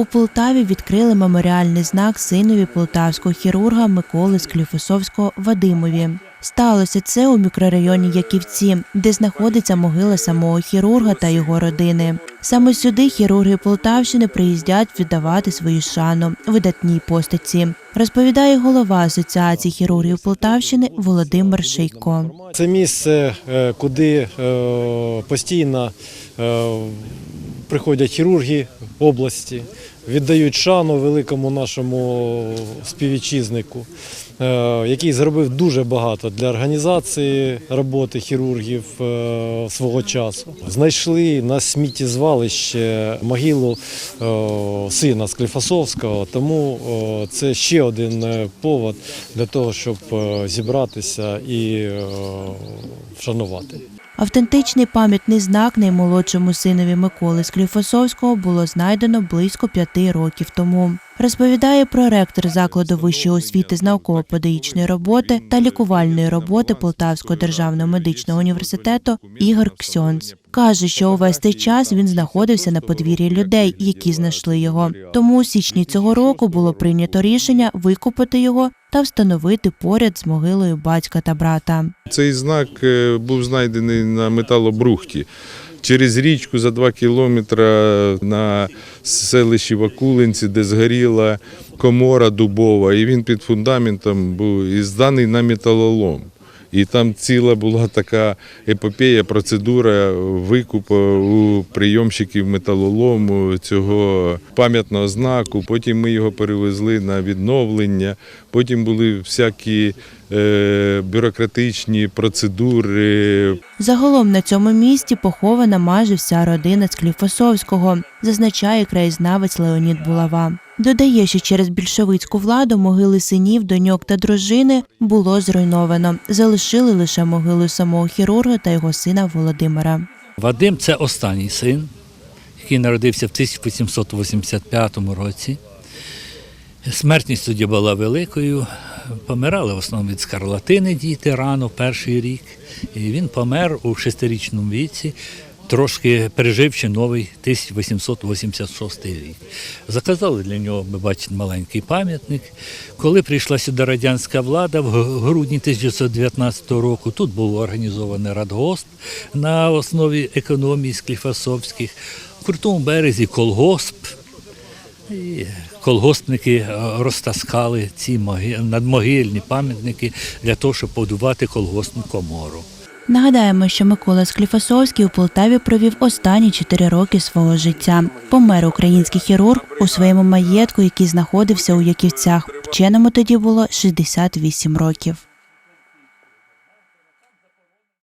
У Полтаві відкрили меморіальний знак синові полтавського хірурга Миколи Скліфосовського Вадимові. Сталося це у мікрорайоні Яківці, де знаходиться могила самого хірурга та його родини. Саме сюди хірурги Полтавщини приїздять віддавати свою шану видатній постаті, розповідає голова Асоціації хірургів Полтавщини Володимир Шийко. Це місце, е, куди е, постійно е, приходять хірурги області, віддають шану великому нашому співвітчизнику, е, який зробив дуже багато для організації роботи хірургів е, свого часу. Знайшли на сміттєзвалище могилу е, сина Скліфасовського, тому це ще один повод для того, щоб зібратися і вшанувати. Автентичний пам'ятний знак наймолодшому синові Миколи Скліфосовського було знайдено близько п'яти років тому. Розповідає проректор закладу вищої освіти з науково-педагогічної роботи та лікувальної роботи Полтавського державного медичного університету Ігор Ксьонц. Каже, що увесь цей час він знаходився на подвір'ї людей, які знайшли його. Тому у січні цього року було прийнято рішення викупити його та встановити поряд з могилою батька та брата. Цей знак е, був знайдений на металобрухті. Через річку за два кілометри на селищі Вакулинці, де згоріла комора дубова, і він під фундаментом був і зданий на металолом. І там ціла була така епопея, процедура викупу у прийомщиків металолому цього пам'ятного знаку. Потім ми його перевезли на відновлення. Потім були всякі е, бюрократичні процедури, Загалом на цьому місці похована майже вся родина Скліфосовського, зазначає краєзнавець Леонід Булава. Додає, що через більшовицьку владу могили синів, доньок та дружини було зруйновано. Залишили лише могилу самого хірурга та його сина Володимира. Вадим це останній син, який народився в 1885 році. Смертність тоді була великою. Помирали в основному від скарлатини діти рано, перший рік. І він помер у шестирічному віці, трошки переживши новий 1886 рік. Заказали для нього, ми бачимо, маленький пам'ятник. Коли прийшла сюди радянська влада, в грудні 1919 року тут був організований радгосп на основі економії Скліфасовських. В крутому березі колгосп. І колгоспники е, розтаскали ці надмогильні пам'ятники для того, щоб побудувати колгоспну комору. Нагадаємо, що Микола Скліфосовський у Полтаві провів останні чотири роки свого життя. Помер український хірург у своєму маєтку, який знаходився у Яківцях. Вченому тоді було 68 років.